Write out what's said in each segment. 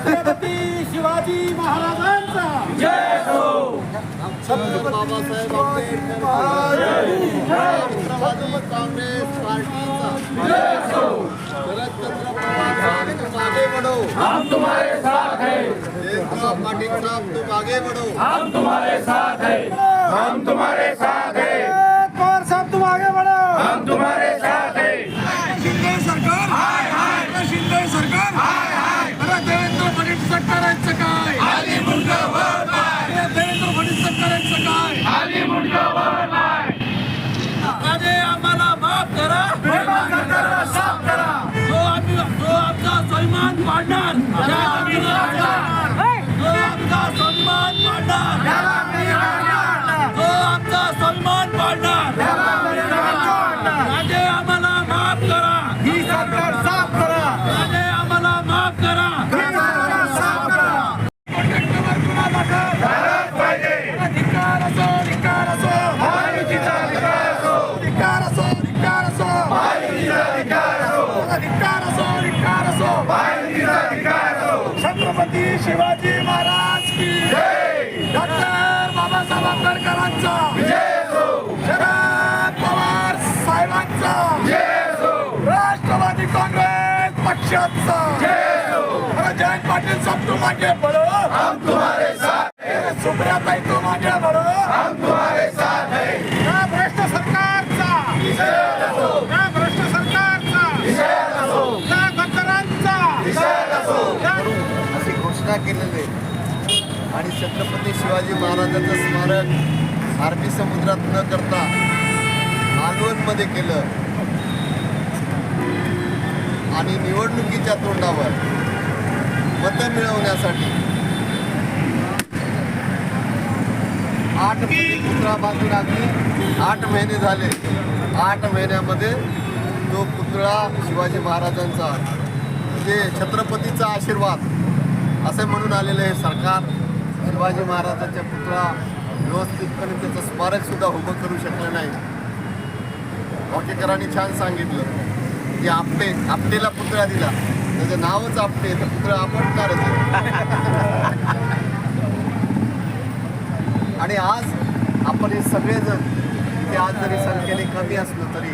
छत्रपती शिवाजी महाराजांचा. छत्रपती बाबासाहेब आंबेडकर राष्ट्रवादी काँग्रेस पार्टीचा शरदचंद्र पवार तुम आगे बढ़ो हम तुम्हारे साथ हैं जयंतराव पाटील साहब तुम आगे बढ़ो हम तुम्हारे साथ हैं हम तुम्हारे साथ हैं not? शिवाजी महाराज की जय! डॉक्टर बाबासाहेब आंबेडकरांचा. शरद पवार साहेबांचा. राष्ट्रवादी काँग्रेस पक्षाचा. जय असो अरे जयंत पाटील सब तुम्हारे साथ हैं। सुप्रियाताई तुम आगे बढ़ो हम तुम्हारे साथ हैं या भ्रष्ट सरकारचा विजय असो या भ्रष्ट सरकारचा विजय असो या गद्दारांचा विजय असो या अशी घोषणा केलेली आणि छत्रपती शिवाजी महाराजांचं स्मारक अरबी समुद्रात न करता मालवणमध्ये केलं. आणि निवडणुकीच्या तोंडावर मतं मिळवण्यासाठी आठ पुतळा बांधून लागली आठ महिने झाले. आठ महिन्यामध्ये तो पुतळा शिवाजी महाराजांचा म्हणजे छत्रपतीचा आशीर्वाद असे म्हणून आलेलं हे सरकार. शिवाजी महाराजांच्या पुतळा व्यवस्थितपणे त्याचं स्मारकसुद्धा उभं करू शकलं नाही. वाकेकरांनी छान सांगितलं की आपटे आपटेला पुतळा दिला. त्याचं नावच आपटे तर पुतळा आपटणारच आहे. आणि आज आपण हे सगळेजण ते आज जरी संख्येने कमी असलं तरी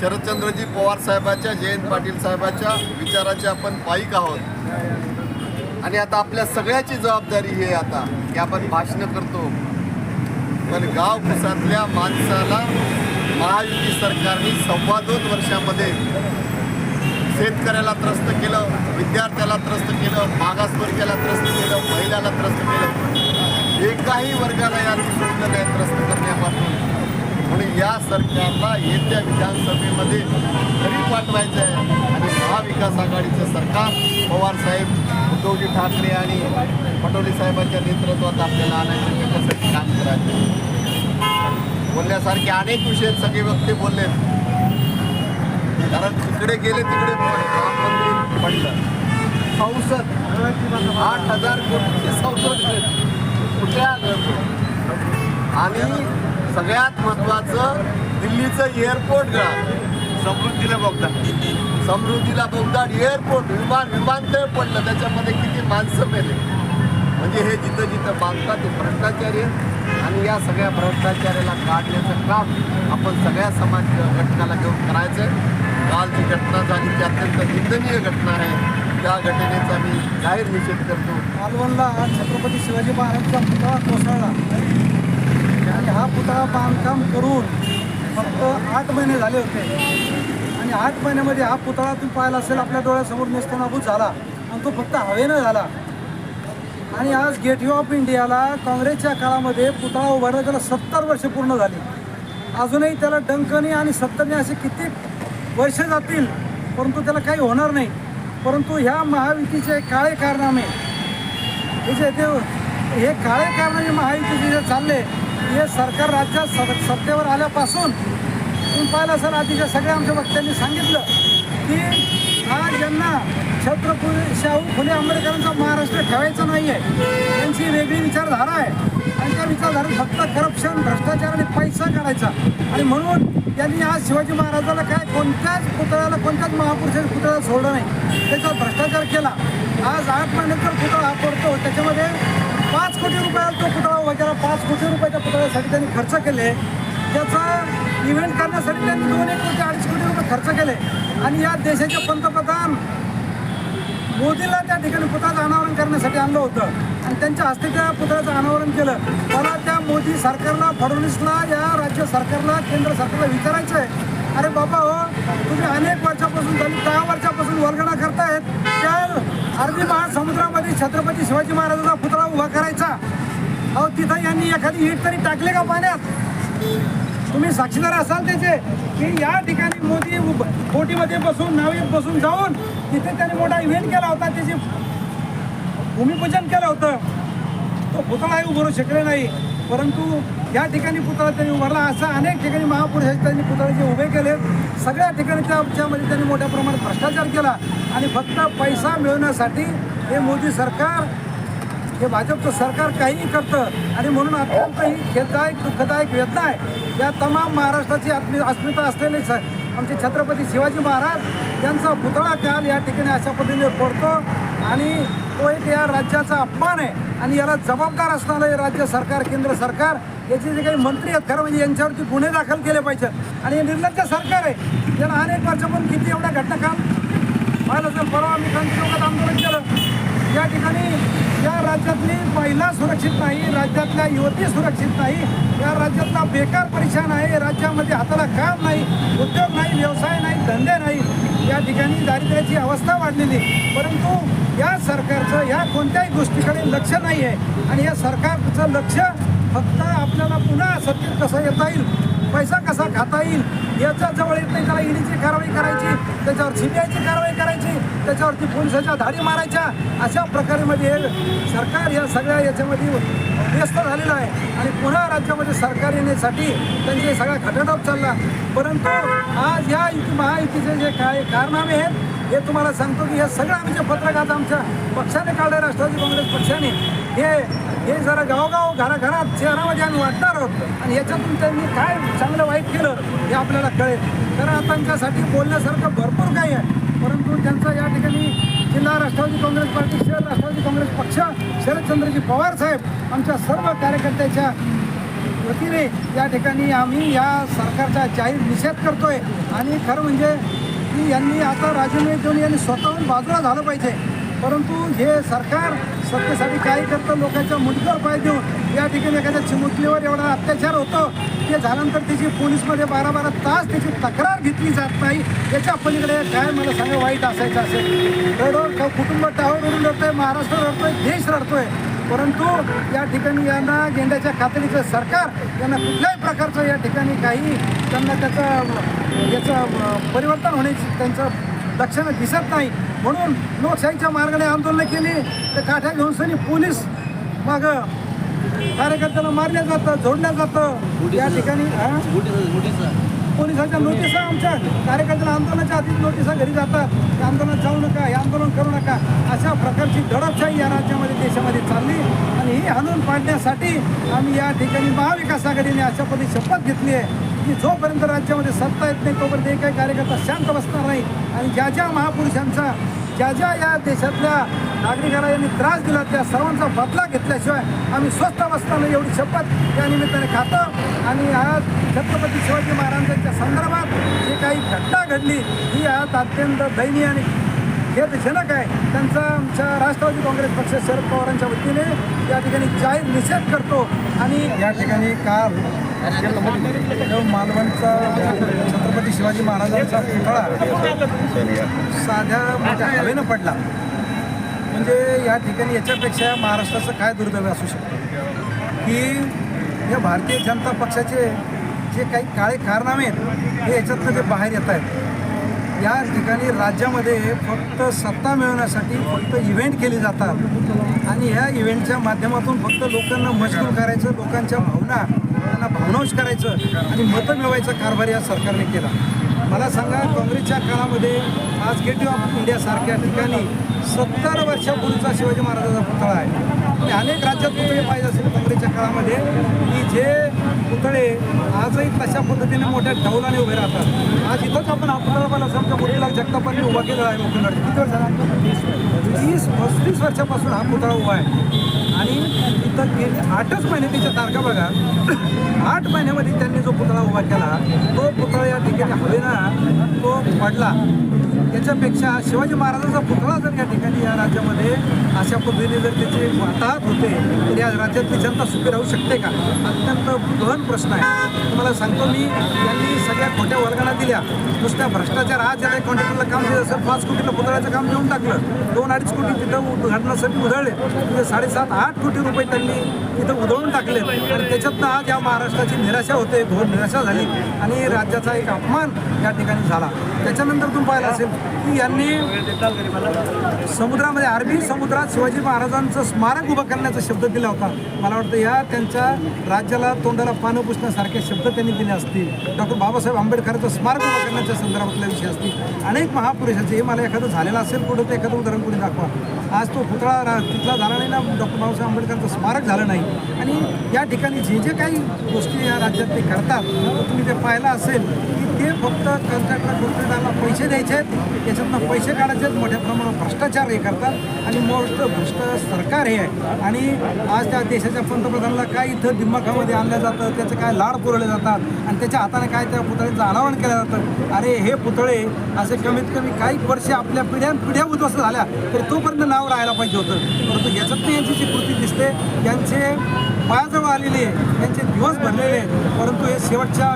शरदचंद्रजी पवार साहेबाच्या जयंत पाटील साहेबाच्या विचाराचे आपण पायिक आहोत. आणि आता आपल्या सगळ्याची जबाबदारी आहे आता. की आपण भाषणं करतो. पण गाव कुसातल्या माणसाला महायुती सरकारने सव्वा दोन वर्षामध्ये शेतकऱ्याला त्रस्त केलं विद्यार्थ्याला त्रस्त केलं मागासवर्गीयाला त्रस्त केलं महिलाला त्रस्त केलं. एकाही वर्गाला या सोडलं नाही त्रस्त करण्यापासून. म्हणून या सरकारला येत्या विधानसभेमध्ये घरी पाठवायचं आहे. महाविकास आघाडीचं सरकार. पवारसाहेब उद्धवजी ठाकरे आणि पटोले साहेबांच्या नेतृत्वात आपल्याला आणायचं त्याच्यासाठी काम करायचं बोलण्यासारखे अनेक विषय सगळे वक्ते बोलले कारण तिकडे गेले तिकडे पडलं. संसद आठ हजार कोटीची संसद कुठल्या आणि सगळ्यात महत्वाचं दिल्लीचं एअरपोर्ट गळालं समृद्धीला बोगदा समृद्धीला बोगदा एअरपोर्ट विमान विमानतळ पडलं. त्याच्यामध्ये किती माणसं मेले. म्हणजे हे जिथं जिथं बांधतात ते भ्रष्टाचारी आहेत. आणि या सगळ्या भ्रष्टाचार्याला काढण्याचं काम आपण सगळ्या समाज घटकाला घेऊन करायचं आहे काल जी घटना झाली ती अत्यंत निंदनीय घटना आहे. त्या घटनेचा मी जाहीर निषेध करतो. मालवणला छत्रपती शिवाजी महाराजांचा पुतळा कोसळला. आणि हा पुतळा बांधकाम करून फक्त आठ महिने झाले होते. आणि आठ महिन्यामध्ये हा पुतळा तुम्ही पाहिला असेल आपल्या डोळ्यासमोर नेस्तनाभूत झाला. आणि तो फक्त हवेनं झाला. आणि आज गेटवे ऑफ इंडियाला काँग्रेसच्या काळामध्ये पुतळा उभारला त्याला सत्तर वर्ष पूर्ण झाली. अजूनही त्याला डंकनी आणि सत्तरने असे किती वर्ष जातील परंतु त्याला काही होणार नाही. परंतु ह्या महायुतीचे काळे कारनामे हे जे ते हे काळे कारनामे महायुतीचे जे चालले हे सरकार राज्यात सत्तेवर आल्यापासून तुम्ही पाहिलं सर आधीच्या सगळ्या आमच्या वक्त्यांनी सांगितलं की आज ज्यांना छत्रपती शाहू फुले आंबेडकरांचा महाराष्ट्र ठेवायचा नाही आहे त्यांची वेगळी विचारधारा आहे. आणि त्या विचारधारेत फक्त करप्शन भ्रष्टाचार आणि पैसा काढायचा. आणि म्हणून त्यांनी आज शिवाजी महाराजाला काय कोणत्याच पुतळ्याला कोणत्याच महापुरुषाच्या पुतळ्याला सोडलं नाही. त्याचा भ्रष्टाचार केला. आज आठ महिन्यात पुतळा हा पडतो. त्याच्यामध्ये पाच कोटी रुपयाला तो पुतळा वगैरे पाच कोटी रुपयाच्या पुतळ्यासाठी त्यांनी खर्च केले. त्याचा इव्हेंट करण्यासाठी त्यांनी दोन एक कोटी अडीच कोटी रुपये खर्च केले. आणि या देशाचे पंतप्रधान मोदीला त्या ठिकाणी पुतळ्याचं अनावरण करण्यासाठी आणलं होतं. आणि त्यांच्या हस्ते त्या पुतळ्याचं अनावरण केलं. मला त्या मोदी सरकारला फडणवीसला या राज्य सरकारला केंद्र सरकारला विचारायचं आहे. अरे बाबा हो तुम्ही अनेक वर्षापासून दहा वर्षापासून वर्गणा करतायत. त्या अरबी महासमुद्रामध्ये छत्रपती शिवाजी महाराजांचा पुतळा उभा करायचा. अहो तिथं यांनी एखादी ईट तरी टाकले का पाण्यात? तुम्ही साक्षीदार असाल त्याचे की या ठिकाणी मोदी उभ- बोटीमध्ये बसून नावीत बसून जाऊन तिथे त्यांनी मोठा इव्हेंट केला होता त्याचे भूमिपूजन केलं होतं. तो पुतळाही उभारू शकले नाही. परंतु या ठिकाणी पुतळा त्यांनी उभारला. असं अनेक ठिकाणी महापुरुष त्यांनी पुतळे उभे केले. सगळ्या ठिकाणी त्याच्यामध्ये त्यांनी मोठ्या प्रमाणात भ्रष्टाचार केला. आणि फक्त पैसा मिळवण्यासाठी हे मोदी सरकार हे भाजपचं सरकार काहीही करतं. आणि म्हणून अत्यंत ही खेददायक दुःखदायक वेदना आहे. या तमाम महाराष्ट्राची आत्मी अस्मिता असलेले स आमचे छत्रपती शिवाजी महाराज यांचा पुतळा काल या ठिकाणी अशा पद्धतीने पडतो आणि तो एक या राज्याचा अपमान आहे. आणि याला जबाबदार असणारं हे राज्य सरकार केंद्र सरकार याचे जे काही मंत्री आहेत खरं म्हणजे यांच्यावरती गुन्हे दाखल केले पाहिजेत आणि हे निर्लज्ज सरकार आहे. याला अनेक वर्षापासून किती एवढ्या घटना काल पाहिलं तर परवा आम्ही क्रांती चौकात आंदोलन केलं. या ठिकाणी या राज्यातली महिला सुरक्षित नाही राज्यातल्या युवती सुरक्षित नाही या राज्यातला बेकार परेशान आहे राज्यामध्ये हाताला काम नाही उद्योग नाही व्यवसाय नाही धंदे नाही या ठिकाणी दारिद्र्याची अवस्था वाढलेली आहे. परंतु या सरकारचं या कोणत्याही गोष्टीकडे लक्ष नाही आहे आणि या सरकारचं लक्ष फक्त आपल्याला पुन्हा सत्तेत कसं येता येईल पैसा कसा खाता येईल? याच्या जवळ येत नाही. त्याला ईडीची कारवाई करायची त्याच्यावर सीबीआयची कारवाई करायची त्याच्यावरती पोलिसाच्या धाडी मारायच्या. अशा प्रकारे मध्ये हे सरकार या सगळ्या याच्यामध्ये व्यस्त झालेलं आहे. आणि पुन्हा राज्यामध्ये सरकार येण्यासाठी त्यांचे सगळा खटाटोप चालला. परंतु आज या युती महायुतीचे जे काय कारनामे आहेत हे तुम्हाला सांगतो की हे सगळं आम्ही जे पत्रक आज आमच्या पक्षाने काढलं राष्ट्रवादी काँग्रेस पक्षाने. हे हे जरा गावगाव घराघरात शहरामध्ये आम्ही वाटणार आहोत. आणि याच्यातून त्यांनी काय चांगलं वाईट केलं हे आपल्याला कळेल. तर आतंकासाठी बोलण्यासारखं भरपूर काही आहे. परंतु त्यांचा या ठिकाणी जिल्हा राष्ट्रवादी काँग्रेस पार्टी शहर राष्ट्रवादी काँग्रेस पक्ष शरदचंद्रजी पवार साहेब आमच्या सर्व कार्यकर्त्याच्या वतीने या ठिकाणी आम्ही या सरकारचा जाहीर निषेध करतोय. आणि खरं म्हणजे की यांनी आता राजीनामे देऊन यांनी स्वतःहून बाजूला झालं पाहिजे. परंतु हे सरकार सत्तेसाठी काही करतं लोकांच्या मुंडक्यावर पाय देऊन या ठिकाणी एखाद्या चिमुकलीवर एवढा अत्याचार होतो ते झाल्यानंतर त्याची पोलीसमध्ये बारा बारा तास त्याची तक्रार घेतली जात नाही. याच्या पलीकडे काय मला सांगा वाईट असायचं असेल. रडवर कुटुंब टावर रडून रडतोय महाराष्ट्र रडतोय देश रडतोय. परंतु या ठिकाणी यांना गेंड्याच्या खात्रीचं सरकार यांना कुठल्याही प्रकारचं या ठिकाणी काही त्यांना त्याचं याचं परिवर्तन होण्याची त्यांचं लक्षणं दिसत नाही. म्हणून लोकशाहीच्या मार्गाने आंदोलनं केली. तर काठ्या घेऊन सनी पोलीस मग कार्यकर्त्याला मारल्या जातं जोडल्या जातं. या ठिकाणी? पोलिसांच्या नोटिसा आमच्या. कार्यकर्त्यांना आंदोलनाच्या आधीच नोटिसा घरी जातात. हे आंदोलन जाऊ नका हे आंदोलन करू नका. अशा प्रकारची दडपशाही या राज्यामध्ये देशामध्ये चालली. आणि ही हाणून पाडण्यासाठी आम्ही या ठिकाणी महाविकास आघाडीने अशा पद्धती शपथ घेतली आहे. की जोपर्यंत राज्यामध्ये सत्ता येत नाही तोपर्यंत एकही कार्यकर्ता शांत बसणार नाही. आणि ज्या ज्या महापुरुषांचा ज्या ज्या या देशातल्या नागरिकांना यांनी त्रास दिला त्या सर्वांचा बदला घेतल्याशिवाय आम्ही स्वस्त बसताना एवढी शपथ त्या निमित्ताने खातो. आणि आज छत्रपती शिवाजी महाराजांच्या संदर्भात जी काही घटना घडली ही आज अत्यंत दयनीय आणि खेदजनक आहे. त्यांचा आमच्या राष्ट्रवादी काँग्रेस पक्ष शरद पवारांच्या वतीने या ठिकाणी जाहीर निषेध करतो. आणि या ठिकाणी काल मालवणचा छत्रपती शिवाजी महाराजांचा पुतळा साध्या मोठ्या हवेनं पडला. म्हणजे या ठिकाणी याच्यापेक्षा महाराष्ट्राचं काय दुर्दैव असू शकतं? की या भारतीय जनता पक्षाचे जे काही काळे कारनामे आहेत हे याच्यातनं ते बाहेर येत आहेत या ठिकाणी राज्यामध्ये फक्त सत्ता मिळवण्यासाठी फक्त इव्हेंट केले जातात. आणि ह्या इव्हेंटच्या माध्यमातून फक्त लोकांना मजबूर करायचं लोकांच्या भावना त्यांना भावनांश करायचं आणि मतं मिळवायचा कारभार या सरकारने केला. मला सांगा काँग्रेसच्या काळामध्ये आज गेट ऑफ इंडियासारख्या ठिकाणी सत्तर वर्षापूर्वीचा शिवाजी महाराजांचा पुतळा आहे. आणि अनेक राज्यात पुतळे पाहिजे असेल काँग्रेसच्या काळामध्ये की जे पुतळे आजही तशा पद्धतीने मोठ्या डौलाने उभे राहतात. आज इथंच आपण हा पुतळा पाहिला समजा मुलीला जगतापांनी उभा केलेला आहे मुख्यमंत्री. किती वर्ष झाला? तीस पस्तीस वर्षापासून हा पुतळा उभा आहे. आणि इथं गेले आठच महिने त्याच्या तारखा बघा. आठ महिन्यामध्ये त्यांनी जो पुतळा उभा केला तो पुतळा या ठिकाणी हवेना तो पडला. त्याच्यापेक्षा शिवाजी महाराजांचा पुतळा जर या ठिकाणी या राज्यामध्ये अशा पद्धतीने जर त्याचे वाताहत होते तर या राज्यातली जनता सुखी राहू शकते का? अत्यंत गहन प्रश्न आहे. तुम्हाला सांगतो मी यांनी सगळ्या खोट्या दिल्या. नुसत्या भ्रष्टाचार आज आहे कॉन्ट्रॅक्टरला काम दिलं सर पाच कोटीला पुतळ्याचं काम देऊन टाकलं. दोन अडीच कोटी तिथं उद्घाटनासाठी उधळले. म्हणजे साडेसात आठ कोटी रुपये त्यांनी तिथं उधळून टाकले. आणि त्याच्यातनं आज या महाराष्ट्राची निराशा होते घोर निराशा झाली. आणि राज्याचा एक अपमान या ठिकाणी झाला. त्याच्यानंतर तुम्ही पाहिलं असेल की यांनी समुद्रामध्ये अरबी समुद्रात शिवाजी महाराजांचं स्मारक उभं करण्याचा शब्द दिला होता. मला वाटतं या त्यांच्या राज्याला तोंडाला पानं पुसण्यासारखे शब्द त्यांनी दिले असतील. डॉक्टर बाबासाहेब आंबेडकरांचं स्मारक उभं करण्याच्या संदर्भातल्या विषय असतील. अनेक महापुरुषांचे हे मला एखादं झालेलं असेल कुठं तर एखादं उदाहरण कोणी दाखवा. आज तो पुतळा रा- तिथला झाला नाही ना डॉक्टर बाबासाहेब आंबेडकरांचं स्मारक झालं नाही. आणि या ठिकाणी जे जे काही गोष्टी या राज्यात ते करतात तुम्ही ते पाहिलं असेल की ते फक्त कंत्राटला गुंतवणूकदाराला पैसे द्यायचे आहेत. त्याच्यातनं पैसे काढायचे आहेत. मोठ्या प्रमाणात भ्रष्टाचार हे करतात. आणि मोस्ट भ्रष्ट सरकार हे आहे. आणि आज त्या देशाच्या पंतप्रधानाला काय इथं दिमाखामध्ये आणलं जातं त्याचे काय लाड पुरवले जातात आणि त्याच्या हाताने काय त्या पुतळ्याचं अनावरण केलं जातं. अरे हे पुतळे असे कमीत कमी काही वर्ष आपल्या पिढ्यान पिढ्या उद्ध्वस्त झाल्या तरी तोपर्यंत नाव राहायला पाहिजे होतं. परंतु याच्यातनं यांची जी कृती दिसते यांचे पायाजवळ आलेले यांचे दिवस भरलेले आहेत. परंतु हे शेवटच्या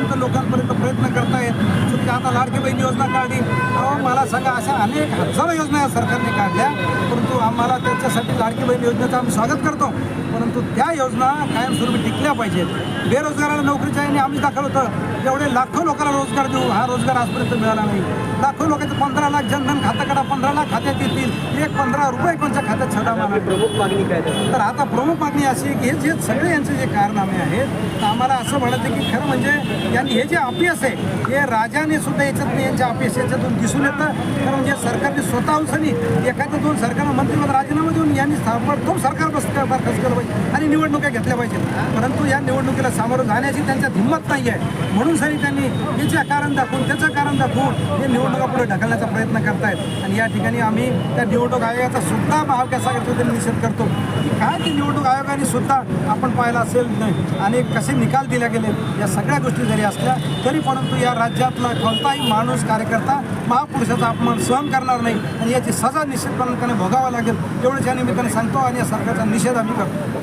टप्प्यापर्यंत लोकांपर्यंत प्रयत्न करतायत. तुम्ही आता लाडकी बहीण योजना काढली. अहो मला सांगा अशा अनेक हजारो योजना या सरकारने काढल्या. परंतु आम्हाला त्याच्यासाठी लाडकी बहीण योजनेचं आम्ही स्वागत करतो. परंतु त्या योजना कायमस्वरूपी टिकल्या पाहिजेत. बेरोजगाराला नोकरीच्या आणि आम्ही दाखल होतं. एवढे लाखो लोकांना रोजगार देऊ हा रोजगार आजपर्यंत मिळाला नाही. लाखो लोकांचे पंधरा लाख जनधन खातं काढा पंधरा लाख खात्यात येतील एक पंधरा रुपये कोणत्या खात्यात छडा मारा. प्रमुख मागणी काय? तर आता प्रमुख मागणी अशी की हे जे सगळे यांचे जे कारनामे आहेत तर आम्हाला असं म्हणायचं की खरं म्हणजे यांनी हे जे अपयश आहे हे राजाने सुद्धा याच्यातून यांच्या अपयश याच्यातून दिसून येतं. खरं म्हणजे सरकारने स्वतःहूनसनी एखाद्या दोन सरकारनं मंत्रिपद राजीनामा देऊन यांनी ताबडतोब सरकार बस बरखास्त केलं पाहिजे आणि निवडणुका घेतल्या पाहिजेत. परंतु या निवडणुकीला सामोरं जाण्याची त्यांच्यात हिंमत नाही आहे म्हणून सरी त्यांनी याचे कारण दाखवून त्याचं कारण दाखवून हे निवडणुका पुढे ढकलण्याचा प्रयत्न करतायत. आणि या ठिकाणी आम्ही त्या निवडणूक आयोगाचा सुद्धा महाविकास आघाडीचा निषेध करतो. की काय की निवडणूक आयोगाने सुद्धा आपण पाहिलं असेल नाही आणि कसे निकाल दिले गेले या सगळ्या गोष्टी जरी असल्या तरी परंतु या राज्यातला कोणताही माणूस कार्यकर्ता महापुरुषाचा अपमान सहन करणार नाही. आणि याची सजा निश्चितपणे भोगावा लागेल एवढंच या निमित्ताने सांगतो आणि या सरकारचा निषेध आम्ही करतो.